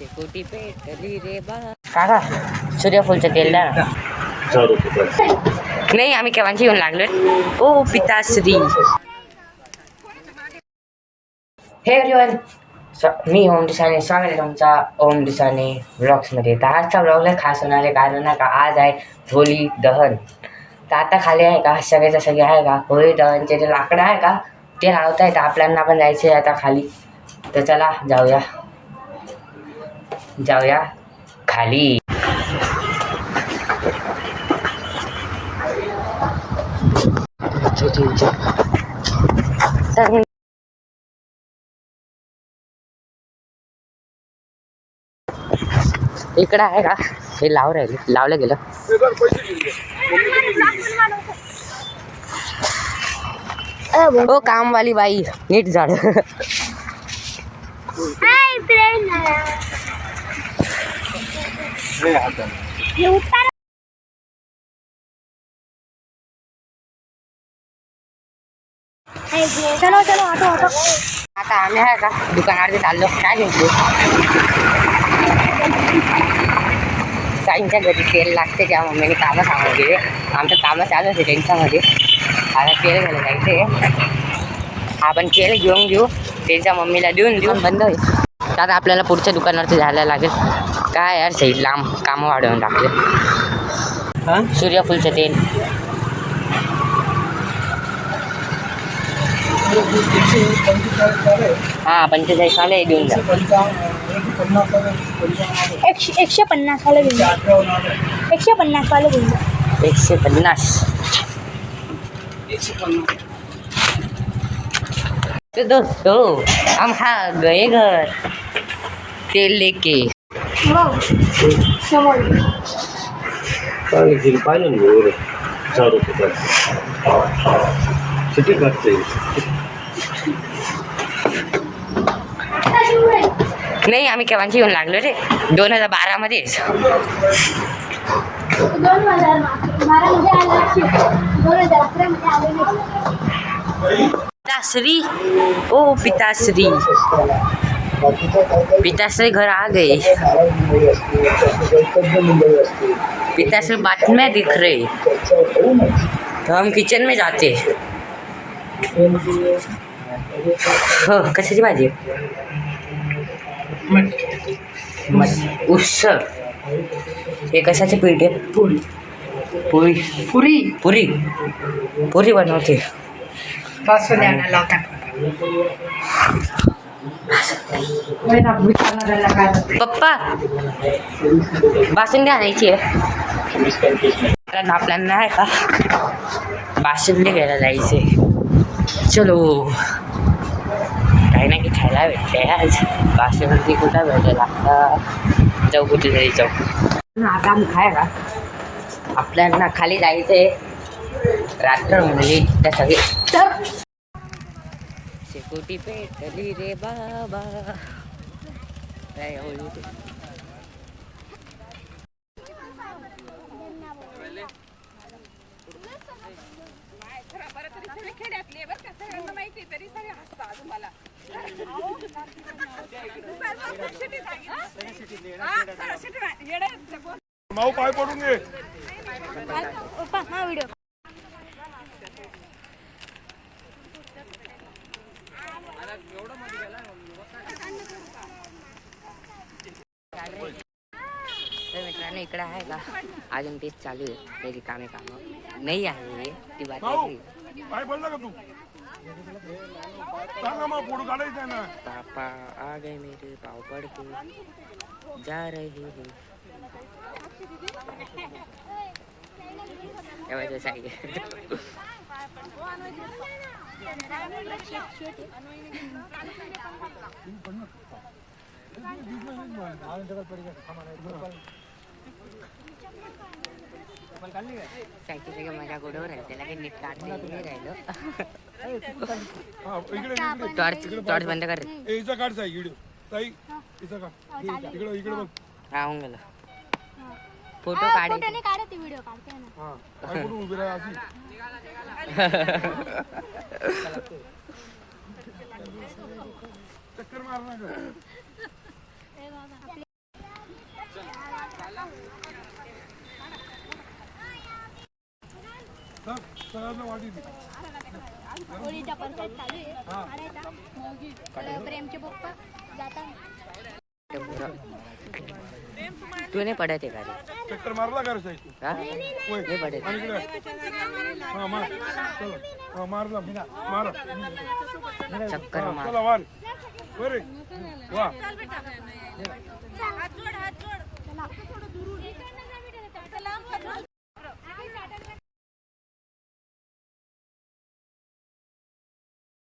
शेकोटी पेटली रे बा. काका सूर्यफूलचं तेल द्या ना नाही आम्ही केव्हाची येऊन लागलो ओ पिताश्री. हे एव्हरीवन मी ओम दिसाने स्वागत आहे तुमचा ओम दिसाने ब्लॉग्समध्ये तर आजचा ब्लॉगला खास होणार आहे कारण नाही का आज आहे होली दहन. तर आता खाली आहे का? सगळ्याचं सगळे आहे का? होळी दहनचे जे लाकडं आहे का ते लावता येतं आपल्याला पण जायचं आहे आता खाली. तर चला जाऊया. जाऊया खाली तर इकडं आहे का हे लाव राहिले लावलं गेलं ओ कामवाली बाई नीट झाड हे उत्तर चलो चलो ऑटो ऑटो. आता आम्ही आहे का? दुकानावरती चाललो. काय घेतलो? साईंच्या घरी तेल लागते त्या मम्मीने कामं सांगून गेले आमचं कामं चालू होते त्यांच्यामध्ये. आता तेल घ्यायला जायचं. आपण तेल घेऊन घेऊ. त्यांच्या मम्मीला देऊन देऊन बंद होईल. तर आता आपल्याला पुढच्या दुकानावरती जायला लागेल. काय यार सही लांब कामं वाढवून टाकले सूर्यफूलचं तेल हां पंचेचाळीस आले घेऊन जा एकशे एकशे पन्नास वाले घेऊन जा. एकशे पन्नास वाले घेऊन जा. एकशे पन्नास तो दोस्तों हम हाँ गए घर तेल लेके समोर पाणी पाहिलं ना एवढं चार रुपये किती लागते नाही आम्ही केव्हाची येऊन लागलो रे? दोन हजार बारामध्येच पिताश्री. ओ पिताश्री. पिताश्री घर आ गए पिताश्री बातम्या दिख रहे। तो हम किचन में जाते। हो कशाची भाजी उसळ हे कशाचे पीठ आहे पुरी। पुरी। पुरी? पुरी। पुरी बनवते पप्पा भाषण घालायची आहे. कारण आपल्याला आहे का भाषण घ्यायला जायचे चलो. काही ना खायला भेटते आज. बासुंदी कुठं भेटेल आता जाऊ कुठे तरी जाऊ. आता आम्ही खाय का? आपल्याला खाली जायचे रात्र म्हणजे त्या सगळे शेकोटी पेटली रे बाबा. काय आवडली ते. माऊ पाय पडून घे हा व्हिडिओ. तर मित्रांनो इकडे आहे का? अजून तेच चालू आहे त्याची कामे कामं. नाही आहे ती बात पडला का तू? पापा आ गए मेरे पाव पड़ के जा रहे हैं. सगळं गोडवर आहे त्याला काही नीट नाही राहिलं. टॉर्च टॉर्च बंद कर. काढ काढ. इकडे इकडे बघ. होऊन गेलं. फोटो काढायचे फोटो व्हिडिओ काढते ना. राहा चक्कर चालू प्रेमचे पप्पा जाता तू नाही पडत आहे का रे चक्कर मारला का रे साहेब हा. नाही पडत. आणि इकडे. हा मार. चला. हा मारला. मारा. चक्कर हा, मार. चला वार. वा.